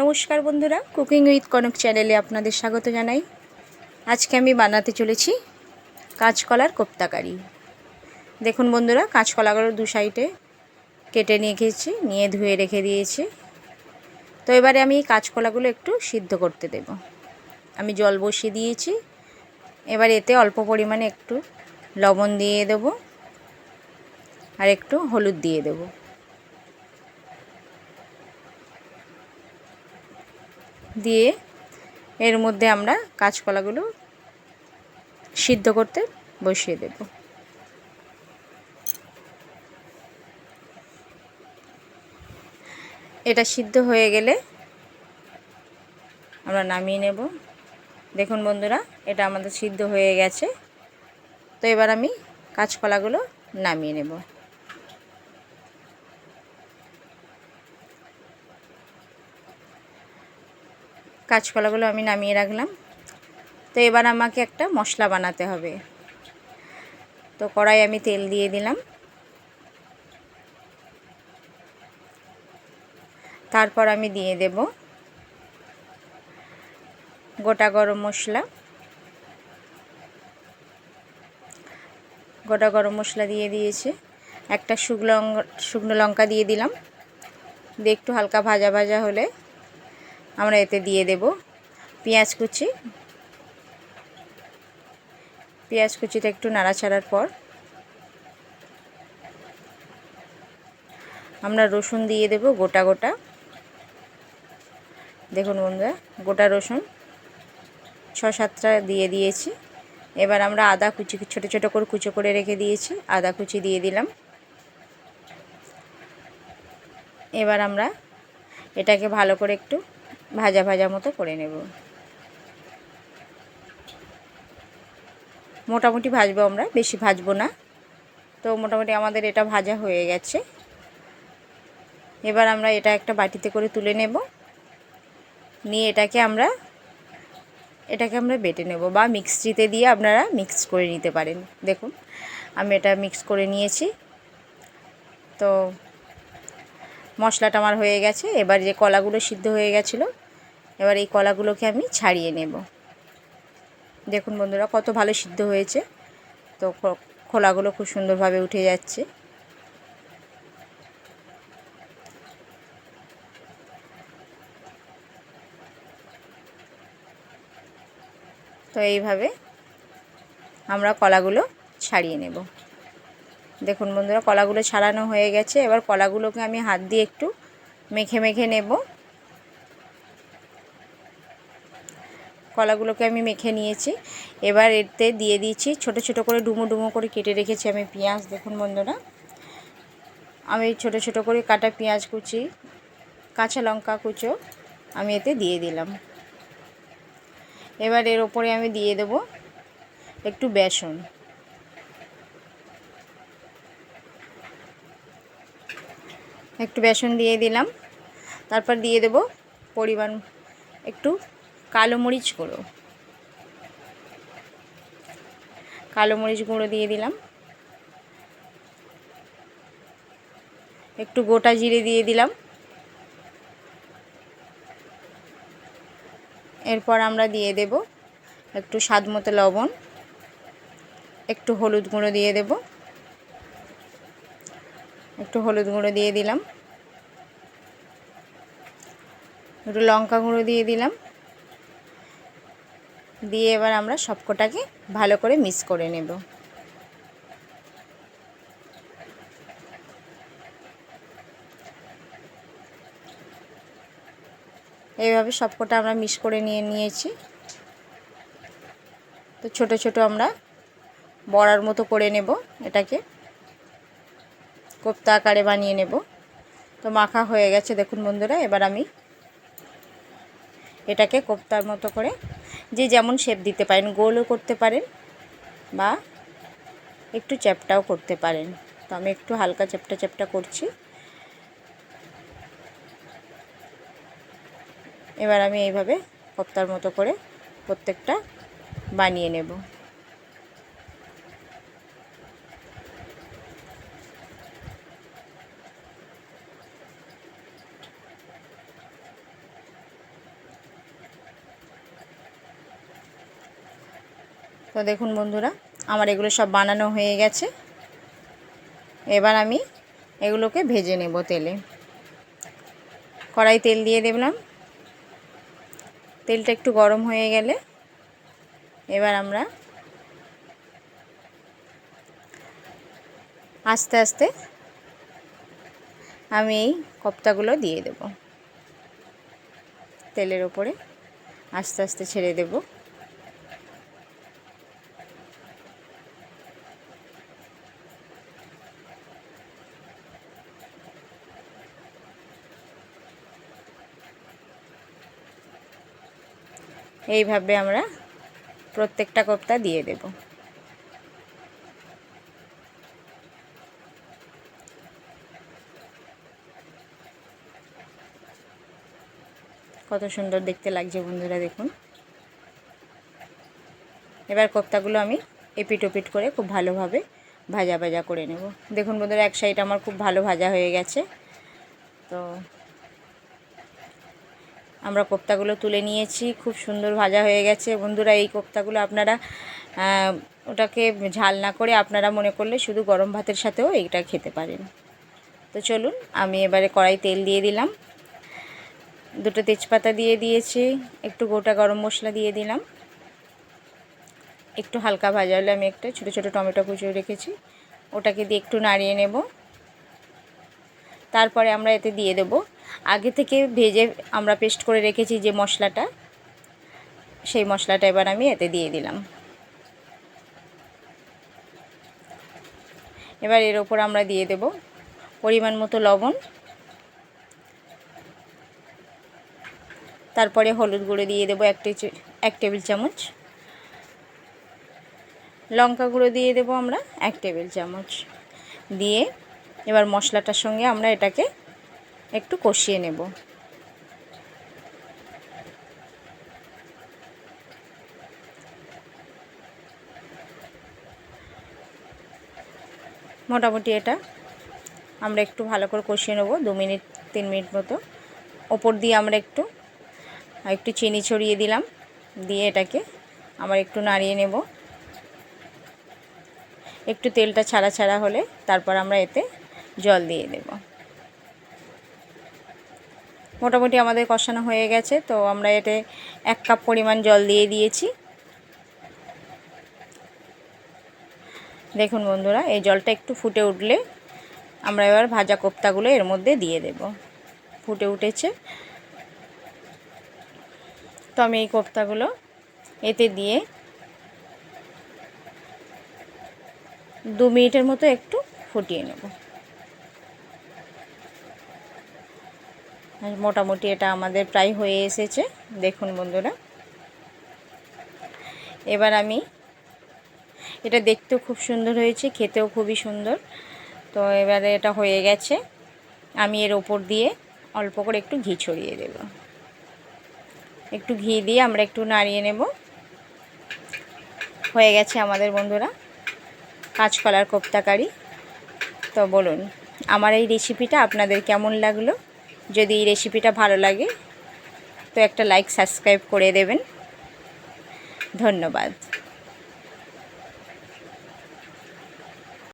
নমস্কার বন্ধুরা cooking with Kanak চ্যানেলে আপনাদের স্বাগত জানাই। আজকে আমি বানাতে চলেছি কাঁচকলার কোপ্তাকারি দেখুন বন্ধুরা, কাঁচকলাগুলো দু সাইডে কেটে নিয়ে খেয়েছি নিয়ে ধুয়ে রেখে দিয়েছি। তো এবারে আমি এই কাঁচকলাগুলো একটু সিদ্ধ করতে দেব। আমি জল বসিয়ে দিয়েছি। এবার এতে অল্প পরিমাণে একটু লবণ দিয়ে দেব আর একটু হলুদ দিয়ে দেবো। দিয়ে এর মধ্যে আমরা কাঁচকলাগুলো সিদ্ধ করতে বসিয়ে দেব। এটা সিদ্ধ হয়ে গেলে আমরা নামিয়ে নেব। দেখুন বন্ধুরা, এটা আমাদের সিদ্ধ হয়ে গেছে। তো এবার আমি কাঁচকলাগুলো নামিয়ে নেব। কাঁচকলাগুলো আমি নামিয়ে রাখলাম। তো এবার আমাকে একটা মশলা বানাতে হবে। তো কড়াই আমি তেল দিয়ে দিলাম। তারপর আমি দিয়ে দেব গোটা গরম মশলা। গোটা গরম মশলা দিয়ে দিয়েছে। একটা শুকনো শুকনো লঙ্কা দিয়ে দিলাম। দিয়ে একটু হালকা ভাজা ভাজা হলে আমরা এতে দিয়ে দেব পেঁয়াজ কুচি। পেঁয়াজ কুচিটা একটু নাড়াচাড়ার পর আমরা রসুন দিয়ে দেব গোটা গোটা। দেখুন বন্ধুরা, গোটা রসুন ছ সাতটা দিয়ে দিয়েছি। এবার আমরা আদা কুচি, ছোটো ছোটো করে কুচো করে রেখে দিয়েছি, আদা কুচি দিয়ে দিলাম। এবার আমরা এটাকে ভালো করে একটু ভাজা ভাজা মতো করে নেব। মোটামুটি ভাজবো আমরা, বেশি ভাজবো না। তো মোটামুটি আমাদের এটা ভাজা হয়ে গেছে। এবার আমরা এটা একটা বাটিতে করে তুলে নেব। নিয়ে এটাকে আমরা এটাকে আমরা বেটে নেব বা মিক্সিতে দিয়ে আপনারা মিক্স করে নিতে পারেন। দেখুন, আমি এটা মিক্স করে নিয়েছি। তো মশলাটা আমার হয়ে গেছে। এবার যে কলাগুলো সিদ্ধ হয়ে গেছিল এবার এই কলাগুলোকে আমি ছাড়িয়ে নেব। দেখুন বন্ধুরা, কত ভালো সিদ্ধ হয়েছে। তো খোলাগুলো খুব সুন্দরভাবে উঠে যাচ্ছে। তো এইভাবে আমরা কলাগুলো ছাড়িয়ে নেব। দেখুন বন্ধুরা, কলাগুলো ছাড়ানো হয়ে গেছে। এবার কলাগুলোকে আমি হাত দিয়ে একটু মেখে মেখে নেব। কলাগুলোকে আমি মেখে নিয়েছি। এবার এতে দিয়ে দিয়েছি ছোট ছোট করে ডুমো ডুমো করে কেটে রেখেছি আমি পেঁয়াজ, দেখুন বন্ধুরা। আমি ছোট ছোট করে কাটা পেঁয়াজ কুচি, কাঁচা লঙ্কা কুচো আমি এতে দিয়ে দিলাম। এবার এর ওপরে আমি দিয়ে দেব একটু বেসন। একটু বেসন দিয়ে দিলাম। তারপর দিয়ে দেব পরিমাণ একটু কালো মরিচ গুঁড়ো। কালো মরিচ গুঁড়ো দিয়ে দিলাম। একটু গোটা জিরে দিয়ে দিলাম। এরপর আমরা দিয়ে দেব একটু স্বাদ মতো লবণ। একটু হলুদ গুঁড়ো দিয়ে দেব। একটু হলুদ গুঁড়ো দিয়ে দিলাম। একটু লঙ্কা গুঁড়ো দিয়ে দিলাম। দিয়ে এবার আমরা সবকটাকে ভালো করে মিক্স করে নেব। এইভাবে সবকটা আমরা মিক্স করে নিয়ে নিয়েছি। তো ছোট ছোট আমরা বড়ার মতো করে নেব এটাকে। কোপ্তা আকারে বানিয়ে নেব। তো মাখা হয়ে গেছে, দেখুন বন্ধুরা, এবার আমি এটাকে কোপ্তার মতো করে যে যেমন শেপ দিতে পারেন, গোলও করতে পারেন বা একটু চ্যাপটাও করতে পারেন। তো আমি একটু হালকা চ্যাপটা চ্যাপটা করছি। এবার আমি এইভাবে কপ্তার মতো করে প্রত্যেকটা বানিয়ে নেব। তো দেখুন বন্ধুরা, আমার এগুলো সব বানানো হয়ে গেছে। এবার আমি এগুলোকে ভেজে নেব তেলে। কড়াই তেল দিয়ে দিলাম। তেলটা একটু গরম হয়ে গেলে এবার আমরা আস্তে আস্তে আমি এই কপ্তাগুলো দিয়ে দেব। তেলের ওপরে আস্তে আস্তে ছেড়ে দেব। এইভাবে আমরা প্রত্যেকটা কোপ্তা দিয়ে দেব। কত সুন্দর দেখতে লাগছে বন্ধুরা, দেখুন। এবার কোপ্তাগুলো আমি এপিট ওপিট করে খুব ভালোভাবে ভাজা ভাজা করে নেব। দেখুন বন্ধুরা, এক সাইড আমার খুব ভালো ভাজা হয়ে গেছে। তো আমরা কোপ্তাগুলো তুলে নিয়েছি, খুব সুন্দর ভাজা হয়ে গেছে। বন্ধুরা, এই কোপ্তাগুলো আপনারা ওটাকে ঝাল না করে আপনারা মনে করলে শুধু গরম ভাতের সাথেও এইটা খেতে পারেন। তো চলুন, আমি এবারে কড়াই তেল দিয়ে দিলাম। দুটো তেজপাতা দিয়ে দিয়েছি, একটু গোটা গরম মশলা দিয়ে দিলাম। একটু হালকা ভাজা হলে আমি একটা ছোটো ছোটো টমেটো কুচো রেখেছি, ওটাকে দিয়ে একটু নাড়িয়ে নেব। তারপরে আমরা এতে দিয়ে দেব আগে থেকে ভেজে আমরা পেস্ট করে রেখেছি যে মশলাটা, সেই মশলাটা এবার আমি এতে দিয়ে দিলাম। এবার এর ওপর আমরা দিয়ে দেব পরিমাণ মতো লবণ, তারপরে হলুদ গুঁড়ো দিয়ে দেবো এক এক টেবিল চামচ। লঙ্কা গুঁড়ো দিয়ে দেবো আমরা এক টেবিল চামচ। দিয়ে এবার মশলাটার সঙ্গে আমরা এটাকে একটু কষিয়ে নেব। মোটামুটি এটা। আমরা একটু ভালো করে কষিয়ে নেব, দু মিনিট, তিন মিনিট মতো। ওপর দিয়ে আমরা একটু একটু চিনি ছড়িয়ে দিলাম। দিয়ে এটাকে আবার একটু নাড়িয়ে নেব। একটু তেলটা ছাড়া ছাড়া হলে তারপর আমরা এতে জল দিয়ে দেব। মোটামুটি আমাদের কষানো হয়ে গেছে, তো আমরা এতে এক কাপ পরিমাণ জল দিয়ে দিয়েছি। দেখুন বন্ধুরা, এই জলটা একটু ফুটে উঠলে আমরা এবার ভাজা কোপ্তাগুলো এর মধ্যে দিয়ে দেব। ফুটে উঠেছে। তো আমি এই কোপ্তাগুলো এতে দিয়ে দু মিনিটের মতো একটু ফুটিয়ে নেব। মোটামুটি এটা আমাদের প্রায় হয়ে এসেছে। দেখুন বন্ধুরা। এবার আমি এটা দেখতেও খুব সুন্দর হয়েছে, খেতেও খুবই সুন্দর। তো এবারে এটা হয়ে গেছে। আমি এর ওপর দিয়ে অল্প করে একটু ঘি ছড়িয়ে দেব। একটু ঘি দিয়ে আমরা একটু নাড়িয়ে নেব। হয়ে গেছে আমাদের বন্ধুরা। কাঁচকলার কোপ্তাকারি। তো বলুন, আমার এই রেসিপিটা আপনাদের কেমন লাগল? যদি এই রেসিপিটা ভালো লাগে তো একটা লাইক সাবস্ক্রাইব করে দেবেন। ধন্যবাদ।